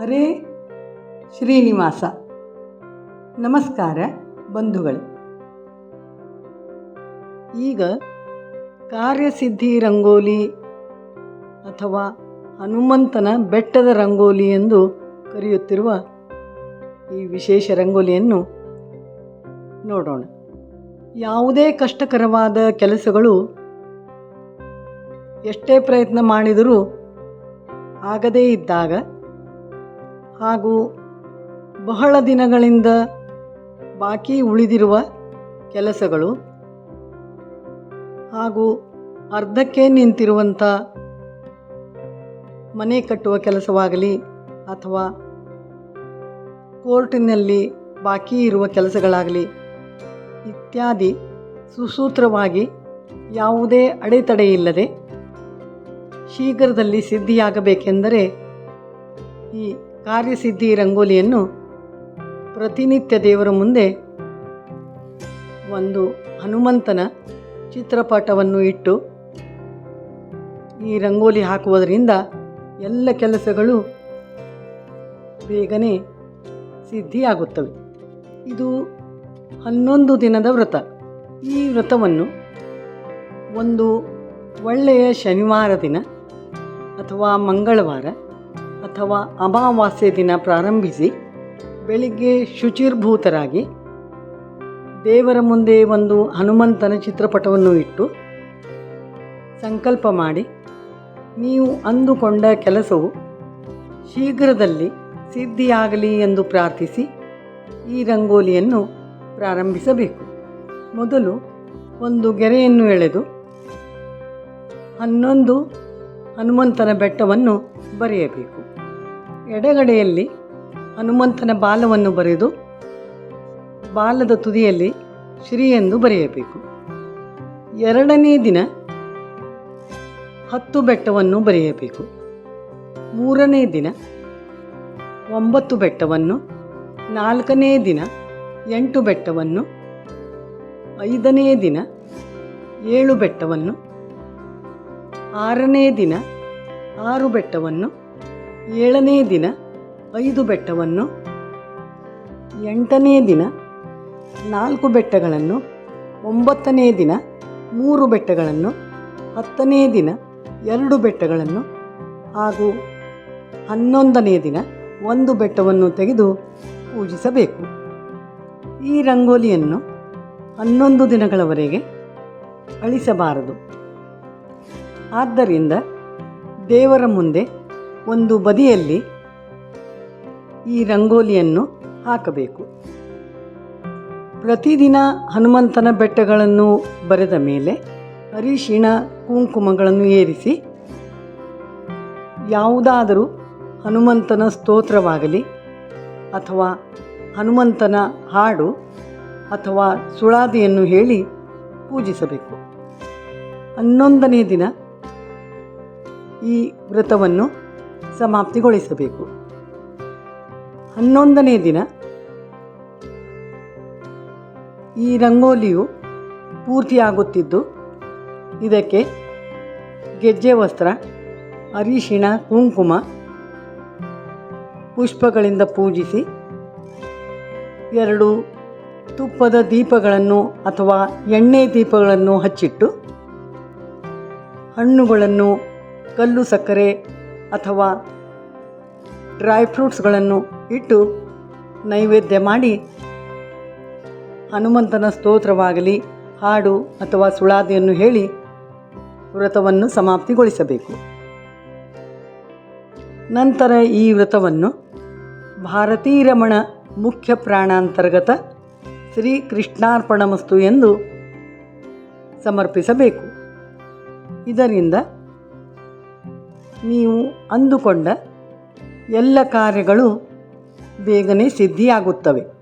ಹರೇ ಶ್ರೀನಿವಾಸ. ನಮಸ್ಕಾರ ಬಂಧುಗಳು. ಈಗ ಕಾರ್ಯಸಿದ್ಧಿ ರಂಗೋಲಿ ಅಥವಾ ಹನುಮಂತನ ಬೆಟ್ಟದ ರಂಗೋಲಿ ಎಂದು ಕರೆಯುತ್ತಿರುವ ಈ ವಿಶೇಷ ರಂಗೋಲಿಯನ್ನು ನೋಡೋಣ. ಯಾವುದೇ ಕಷ್ಟಕರವಾದ ಕೆಲಸಗಳು ಎಷ್ಟೇ ಪ್ರಯತ್ನ ಮಾಡಿದರೂ ಆಗದೇ ಇದ್ದಾಗ ಹಾಗೂ ಬಹಳ ದಿನಗಳಿಂದ ಬಾಕಿ ಉಳಿದಿರುವ ಕೆಲಸಗಳು ಹಾಗೂ ಅರ್ಧಕ್ಕೆ ನಿಂತಿರುವಂಥ ಮನೆ ಕಟ್ಟುವ ಕೆಲಸವಾಗಲಿ ಅಥವಾ ಕೋರ್ಟಿನಲ್ಲಿ ಬಾಕಿ ಇರುವ ಕೆಲಸಗಳಾಗಲಿ ಇತ್ಯಾದಿ ಸುಸೂತ್ರವಾಗಿ ಯಾವುದೇ ಅಡೆತಡೆ ಇಲ್ಲದೆ ಶೀಘ್ರದಲ್ಲಿ ಸಿದ್ಧಿಯಾಗಬೇಕೆಂದರೆ ಈ ಕಾರ್ಯಸಿದ್ಧಿ ರಂಗೋಲಿಯನ್ನು ಪ್ರತಿನಿತ್ಯ ದೇವರ ಮುಂದೆ ಒಂದು ಹನುಮಂತನ ಚಿತ್ರಪಟವನ್ನು ಇಟ್ಟು ಈ ರಂಗೋಲಿ ಹಾಕುವುದರಿಂದ ಎಲ್ಲ ಕೆಲಸಗಳು ಬೇಗನೆ ಸಿದ್ಧಿಯಾಗುತ್ತವೆ. ಇದು ಹನ್ನೊಂದು ದಿನದ ವ್ರತ. ಈ ವ್ರತವನ್ನು ಒಂದು ಒಳ್ಳೆಯ ಶನಿವಾರ ದಿನ ಅಥವಾ ಮಂಗಳವಾರ ಅಥವಾ ಅಮಾವಾಸ್ಯೆ ದಿನ ಪ್ರಾರಂಭಿಸಿ ಬೆಳಿಗ್ಗೆ ಶುಚಿರ್ಭೂತರಾಗಿ ದೇವರ ಮುಂದೆ ಒಂದು ಹನುಮಂತನ ಚಿತ್ರಪಟವನ್ನು ಇಟ್ಟು ಸಂಕಲ್ಪ ಮಾಡಿ, ನೀವು ಅಂದುಕೊಂಡ ಕೆಲಸವು ಶೀಘ್ರದಲ್ಲಿ ಸಿದ್ಧಿಯಾಗಲಿ ಎಂದು ಪ್ರಾರ್ಥಿಸಿ ಈ ರಂಗೋಲಿಯನ್ನು ಪ್ರಾರಂಭಿಸಬೇಕು. ಮೊದಲು ಒಂದು ಗೆರೆಯನ್ನು ಎಳೆದು ಹನ್ನೊಂದು ಹನುಮಂತನ ಬೆಟ್ಟವನ್ನು ಬರೆಯಬೇಕು. ಎಡಗಡೆಯಲ್ಲಿ ಹನುಮಂತನ ಬಾಲವನ್ನು ಬರೆದು ಬಾಲದ ತುದಿಯಲ್ಲಿ ಶ್ರೀ ಎಂದು ಬರೆಯಬೇಕು. ಎರಡನೇ ದಿನ ಹತ್ತು ಬೆಟ್ಟವನ್ನು ಬರೆಯಬೇಕು. ಮೂರನೇ ದಿನ ಒಂಬತ್ತು ಬೆಟ್ಟವನ್ನು, ನಾಲ್ಕನೇ ದಿನ ಎಂಟು ಬೆಟ್ಟವನ್ನು, ಐದನೇ ದಿನ ಏಳು ಬೆಟ್ಟವನ್ನು, ಆರನೇ ದಿನ ಆರು ಬೆಟ್ಟವನ್ನು ಏಳನೇ ದಿನ ಐದು ಬೆಟ್ಟವನ್ನು, ಎಂಟನೇ ದಿನ ನಾಲ್ಕು ಬೆಟ್ಟಗಳನ್ನು, ಒಂಬತ್ತನೇ ದಿನ ಮೂರು ಬೆಟ್ಟಗಳನ್ನು, ಹತ್ತನೇ ದಿನ ಎರಡು ಬೆಟ್ಟಗಳನ್ನು ಹಾಗೂ ಹನ್ನೊಂದನೇ ದಿನ ಒಂದು ಬೆಟ್ಟವನ್ನು ತೆಗೆದು ಪೂಜಿಸಬೇಕು. ಈ ರಂಗೋಲಿಯನ್ನು ಹನ್ನೊಂದು ದಿನಗಳವರೆಗೆ ಅಳಿಸಬಾರದು. ಆದ್ದರಿಂದ ದೇವರ ಮುಂದೆ ಒಂದು ಬದಿಯಲ್ಲಿ ಈ ರಂಗೋಲಿಯನ್ನು ಹಾಕಬೇಕು. ಪ್ರತಿದಿನ ಹನುಮಂತನ ಬೆಟ್ಟಗಳನ್ನು ಬರೆದ ಮೇಲೆ ಅರಿಶಿಣ ಕುಂಕುಮಗಳನ್ನು ಏರಿಸಿ, ಯಾವುದಾದರೂ ಹನುಮಂತನ ಸ್ತೋತ್ರವಾಗಲಿ ಅಥವಾ ಹನುಮಂತನ ಹಾಡು ಅಥವಾ ಸುಳಾದಿಯನ್ನು ಹೇಳಿ ಪೂಜಿಸಬೇಕು. ಹನ್ನೊಂದನೇ ದಿನ ಈ ವ್ರತವನ್ನು ಸಮಾಪ್ತಿಗೊಳಿಸಬೇಕು. ಹನ್ನೊಂದನೇ ದಿನ ಈ ರಂಗೋಲಿಯು ಪೂರ್ತಿಯಾಗುತ್ತಿದ್ದು, ಇದಕ್ಕೆ ಗೆಜ್ಜೆ ವಸ್ತ್ರ, ಅರಿಶಿಣ, ಕುಂಕುಮ, ಪುಷ್ಪಗಳಿಂದ ಪೂಜಿಸಿ, ಎರಡು ತುಪ್ಪದ ದೀಪಗಳನ್ನು ಅಥವಾ ಎಣ್ಣೆ ದೀಪಗಳನ್ನು ಹಚ್ಚಿಟ್ಟು, ಹಣ್ಣುಗಳನ್ನು, ಕಲ್ಲು ಸಕ್ಕರೆ ಅಥವಾ ಡ್ರೈ ಫ್ರೂಟ್ಸ್ಗಳನ್ನು ಇಟ್ಟು ನೈವೇದ್ಯ ಮಾಡಿ ಹನುಮಂತನ ಸ್ತೋತ್ರವಾಗಲಿ, ಹಾಡು ಅಥವಾ ಸುಳಾದಿಯನ್ನು ಹೇಳಿ ವ್ರತವನ್ನು ಸಮಾಪ್ತಿಗೊಳಿಸಬೇಕು. ನಂತರ ಈ ವ್ರತವನ್ನು ಭಾರತೀರಮಣ ಮುಖ್ಯ ಪ್ರಾಣಾಂತರ್ಗತ ಶ್ರೀ ಕೃಷ್ಣಾರ್ಪಣಮಸ್ತು ಎಂದು ಸಮರ್ಪಿಸಬೇಕು. ಇದರಿಂದ ನೀವು ಅಂದುಕೊಂಡ ಎಲ್ಲ ಕಾರ್ಯಗಳು ಬೇಗನೆ ಸಿದ್ಧಿಯಾಗುತ್ತವೆ.